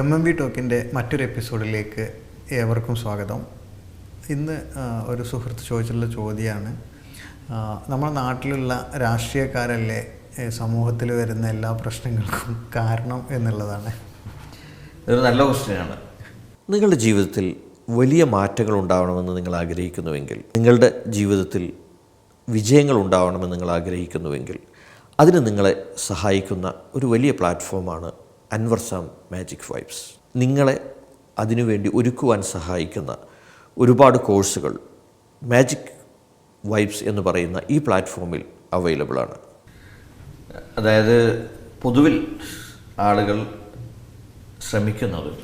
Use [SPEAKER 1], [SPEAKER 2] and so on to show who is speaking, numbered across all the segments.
[SPEAKER 1] M M V ടോക്കിന്റെ മറ്റൊരു എപ്പിസോഡിലേക്ക് ഏവർക്കും സ്വാഗതം. ഇന്ന് ഒരു സുഹൃത്ത് ചോദിച്ചിട്ടുള്ള ചോദ്യമാണ് നമ്മുടെ നാട്ടിലുള്ള രാഷ്ട്രീയക്കാരല്ലേ സമൂഹത്തിൽ വരുന്ന എല്ലാ പ്രശ്നങ്ങൾക്കും കാരണം എന്നുള്ളതാണ്.
[SPEAKER 2] ഇതൊരു നല്ല ക്വസ്റ്റ്യനാണ്.
[SPEAKER 3] നിങ്ങളുടെ ജീവിതത്തിൽ വലിയ മാറ്റങ്ങൾ ഉണ്ടാവണമെന്ന് നിങ്ങൾ ആഗ്രഹിക്കുന്നുവെങ്കിൽ നിങ്ങളുടെ ജീവിതത്തിൽ വിജയങ്ങൾ ഉണ്ടാവണമെന്ന് നിങ്ങൾ ആഗ്രഹിക്കുന്നുവെങ്കിൽ അതിന് നിങ്ങളെ സഹായിക്കുന്ന ഒരു വലിയ പ്ലാറ്റ്ഫോമാണ് അൻവർസാം മാജിക് വൈബ്സ്. നിങ്ങളെ അതിനുവേണ്ടി ഒരുക്കുവാൻ സഹായിക്കുന്ന ഒരുപാട് കോഴ്സുകൾ മാജിക് വൈബ്സ് എന്ന് പറയുന്ന ഈ പ്ലാറ്റ്ഫോമിൽ അവൈലബിളാണ്
[SPEAKER 2] അതായത് പൊതുവിൽ ആളുകൾ ശ്രമിക്കുന്നത്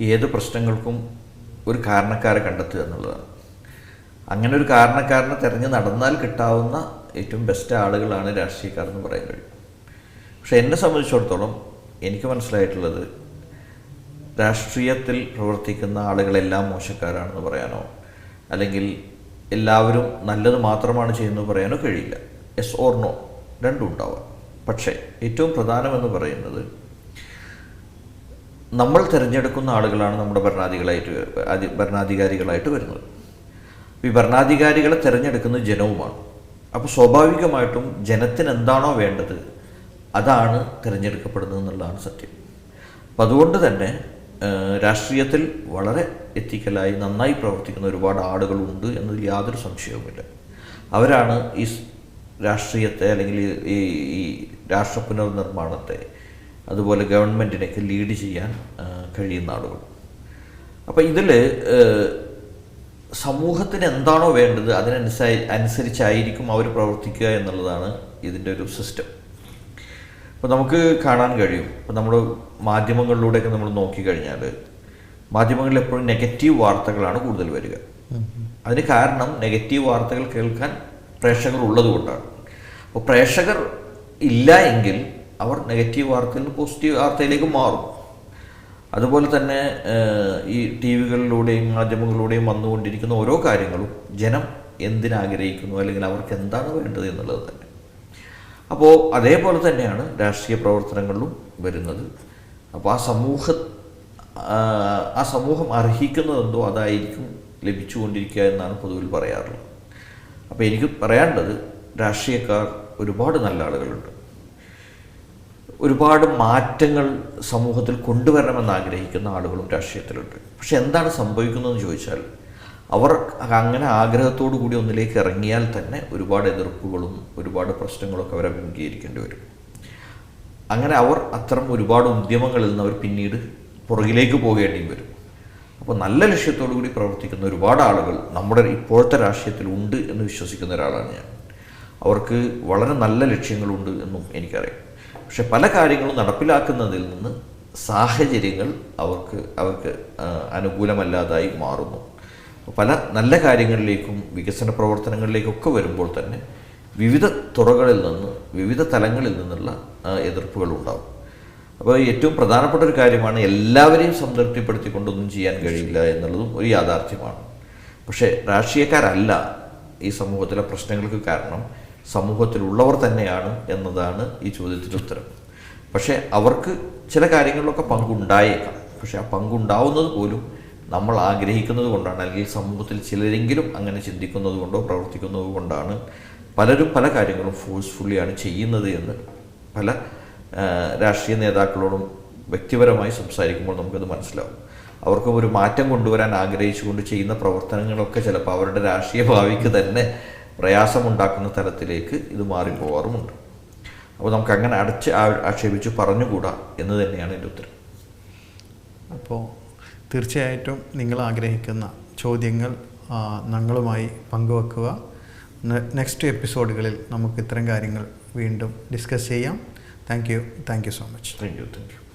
[SPEAKER 2] ഏത് പ്രശ്നങ്ങൾക്കും ഒരു കാരണക്കാരെ കണ്ടെത്തുക എന്നുള്ളതാണ്. അങ്ങനെ ഒരു കാരണക്കാരനെ തിരഞ്ഞ് നടന്നാൽ കിട്ടാവുന്ന ഏറ്റവും ബെസ്റ്റ് ആളുകളാണ് രാഷ്ട്രീയക്കാർ എന്ന് പറയാൻ കഴിയും. പക്ഷെ എന്നെ സംബന്ധിച്ചിടത്തോളം എനിക്ക് മനസ്സിലായിട്ടുള്ളത് രാഷ്ട്രീയത്തിൽ പ്രവർത്തിക്കുന്ന ആളുകളെല്ലാം മോശക്കാരാണെന്ന് പറയാനോ അല്ലെങ്കിൽ എല്ലാവരും നല്ലത് മാത്രമാണ് ചെയ്യുന്നത് പറയാനോ കഴിയില്ല. എസ് ഓർ നോ രണ്ടും ഉണ്ടാവാം. പക്ഷേ ഏറ്റവും പ്രധാനമെന്ന് പറയുന്നത് നമ്മൾ തിരഞ്ഞെടുക്കുന്ന ആളുകളാണ് നമ്മുടെ ഭരണാധികളായിട്ട് ഭരണാധികാരികളായിട്ട് വരുന്നത്. ഈ ഭരണാധികാരികളെ തിരഞ്ഞെടുക്കുന്നത് ജനവുമാണ്. അപ്പോൾ സ്വാഭാവികമായിട്ടും ജനത്തിന് എന്താണോ വേണ്ടത് അതാണ് തിരഞ്ഞെടുക്കപ്പെടുന്നത് എന്നുള്ളതാണ് സത്യം. അപ്പം അതുകൊണ്ട് തന്നെ രാഷ്ട്രീയത്തിൽ വളരെ എത്തിക്കലായി നന്നായി പ്രവർത്തിക്കുന്ന ഒരുപാട് ആളുകളുണ്ട് എന്നതിൽ യാതൊരു സംശയവുമില്ല. അവരാണ് ഈ രാഷ്ട്രീയത്തെ അല്ലെങ്കിൽ ഈ- ഈ ഈ രാഷ്ട്ര പുനർനിർമ്മാണത്തെ അതുപോലെ ഗവൺമെന്റിനെയൊക്കെ ലീഡ് ചെയ്യാൻ കഴിയുന്ന ആളുകൾ. അപ്പോൾ ഇതിൽ സമൂഹത്തിന് എന്താണോ വേണ്ടത് അതിനനുസരി അനുസരിച്ചായിരിക്കും അവർ പ്രവർത്തിക്കുക എന്നുള്ളതാണ് ഇതിന്റെ ഒരു സിസ്റ്റം. അപ്പോൾ നമുക്ക് കാണാൻ കഴിയും. ഇപ്പോൾ നമ്മൾ മാധ്യമങ്ങളിലൂടെയൊക്കെ നമ്മൾ നോക്കിക്കഴിഞ്ഞാൽ മാധ്യമങ്ങളിൽ എപ്പോഴും നെഗറ്റീവ് വാർത്തകളാണ് കൂടുതൽ വരിക. അതിന് കാരണം നെഗറ്റീവ് വാർത്തകൾ കേൾക്കാൻ പ്രേക്ഷകർ ഉള്ളത് കൊണ്ടാണ് അപ്പോൾ പ്രേക്ഷകർ ഇല്ല എങ്കിൽ അവർ നെഗറ്റീവ് വാർത്തയിൽ നിന്ന് പോസിറ്റീവ് വാർത്തയിലേക്ക് മാറും. അതുപോലെ തന്നെ ഈ ടി വികളിലൂടെയും മാധ്യമങ്ങളിലൂടെയും വന്നുകൊണ്ടിരിക്കുന്ന ഓരോ കാര്യങ്ങളും ജനം എന്തിനാഗ്രഹിക്കുന്നു? അല്ലെങ്കിൽ അവർക്ക് എന്താണ് വേണ്ടത് എന്നുള്ളത് തന്നെ. അപ്പോൾ അതേപോലെ തന്നെയാണ് രാഷ്ട്രീയ പ്രവർത്തനങ്ങളിലും വരുന്നത്. അപ്പോൾ ആ സമൂഹ ആ, സമൂഹം അർഹിക്കുന്നതെന്തോ അതായിരിക്കും ലഭിച്ചുകൊണ്ടിരിക്കുക എന്നാണ് പൊതുവിൽ പറയാറുള്ളത്. അപ്പോൾ എനിക്ക് പറയാനുള്ളത് രാഷ്ട്രീയക്കാർ ഒരുപാട് നല്ല ആളുകളുണ്ട്. ഒരുപാട് മാറ്റങ്ങൾ സമൂഹത്തിൽ കൊണ്ടുവരണമെന്ന് ആഗ്രഹിക്കുന്ന ആളുകളും രാഷ്ട്രീയത്തിലുണ്ട്. പക്ഷെ എന്താണ് സംഭവിക്കുന്നതെന്ന് ചോദിച്ചാൽ അവർ അങ്ങനെ ആഗ്രഹത്തോടു കൂടി ഒന്നിലേക്ക് ഇറങ്ങിയാൽ തന്നെ ഒരുപാട് എതിർപ്പുകളും ഒരുപാട് പ്രശ്നങ്ങളൊക്കെ അവർ അഭിമുഖീകരിക്കേണ്ടി വരും. അങ്ങനെ അവർ അത്തരം ഒരുപാട് ഉദ്യമങ്ങളിൽ നിന്ന് അവർ പിന്നീട് പുറകിലേക്ക് പോകേണ്ടിയും വരും. അപ്പോൾ നല്ല ലക്ഷ്യത്തോടു കൂടി പ്രവർത്തിക്കുന്ന ഒരുപാട് ആളുകൾ നമ്മുടെ ഇപ്പോഴത്തെ രാഷ്ട്രീയത്തിൽ ഉണ്ട് എന്ന് വിശ്വസിക്കുന്ന ഒരാളാണ് ഞാൻ. അവർക്ക് വളരെ നല്ല ലക്ഷ്യങ്ങളുണ്ട് എന്നും എനിക്കറിയാം. പക്ഷെ പല കാര്യങ്ങളും നടപ്പിലാക്കുന്നതിൽ നിന്ന് സാഹചര്യങ്ങൾ അവർക്ക് അവർക്ക് അനുകൂലമല്ലാതായി മാറുന്നു. പല നല്ല കാര്യങ്ങളിലേക്കും വികസന പ്രവർത്തനങ്ങളിലേക്കൊക്കെ വരുമ്പോൾ തന്നെ വിവിധ തുറകളിൽ നിന്ന് വിവിധ തലങ്ങളിൽ നിന്നുള്ള എതിർപ്പുകൾ ഉണ്ടാവും. അപ്പോൾ ഏറ്റവും പ്രധാനപ്പെട്ട ഒരു കാര്യമാണ് എല്ലാവരെയും സംതൃപ്തിപ്പെടുത്തിക്കൊണ്ടൊന്നും ചെയ്യാൻ കഴിയില്ല എന്നുള്ളതും ഒരു യാഥാർത്ഥ്യമാണ്. പക്ഷേ രാഷ്ട്രീയക്കാരല്ല ഈ സമൂഹത്തിലെ പ്രശ്നങ്ങൾക്ക് കാരണം സമൂഹത്തിലുള്ളവർ തന്നെയാണ് എന്നതാണ് ഈ ചോദ്യത്തിന്റെ ഉത്തരം. പക്ഷേ അവർക്ക് ചില കാര്യങ്ങളിലൊക്കെ പങ്കുണ്ടായേക്കാം. പക്ഷേ ആ പങ്കുണ്ടാവുന്നത് പോലും നമ്മൾ ആഗ്രഹിക്കുന്നത് കൊണ്ടാണ് അല്ലെങ്കിൽ സമൂഹത്തിൽ ചിലരെങ്കിലും അങ്ങനെ ചിന്തിക്കുന്നത് കൊണ്ടോ പ്രവർത്തിക്കുന്നത് കൊണ്ടാണ് പലരും പല കാര്യങ്ങളും ഫോഴ്സ്ഫുള്ളിയാണ് ചെയ്യുന്നത് എന്ന് പല രാഷ്ട്രീയ നേതാക്കളോടും വ്യക്തിപരമായി സംസാരിക്കുമ്പോൾ നമുക്കത് മനസ്സിലാവും. അവർക്ക് ഒരു മാറ്റം കൊണ്ടുവരാൻ ആഗ്രഹിച്ചുകൊണ്ട് ചെയ്യുന്ന പ്രവർത്തനങ്ങളൊക്കെ ചിലപ്പോൾ അവരുടെ രാഷ്ട്രീയ ഭാവിക്ക് തന്നെ പ്രയാസമുണ്ടാക്കുന്ന തരത്തിലേക്ക് ഇത് മാറിപ്പോവാറുമുണ്ട് അപ്പോൾ നമുക്ക് അങ്ങനെ അടച്ച് ആക്ഷേപിച്ച് പറഞ്ഞുകൂടാ എന്ന് തന്നെയാണ് എന്റെ ഉത്തരം.
[SPEAKER 1] അപ്പോൾ തീർച്ചയായിട്ടും നിങ്ങൾ ആഗ്രഹിക്കുന്ന ചോദ്യങ്ങൾ ഞങ്ങളുമായി പങ്കുവെക്കുക. നെക്സ്റ്റ് എപ്പിസോഡുകളിൽ നമുക്ക് ഇത്തരം കാര്യങ്ങൾ വീണ്ടും ഡിസ്കസ് ചെയ്യാം. Thank you. Thank you so much.
[SPEAKER 2] Thank you. Thank you.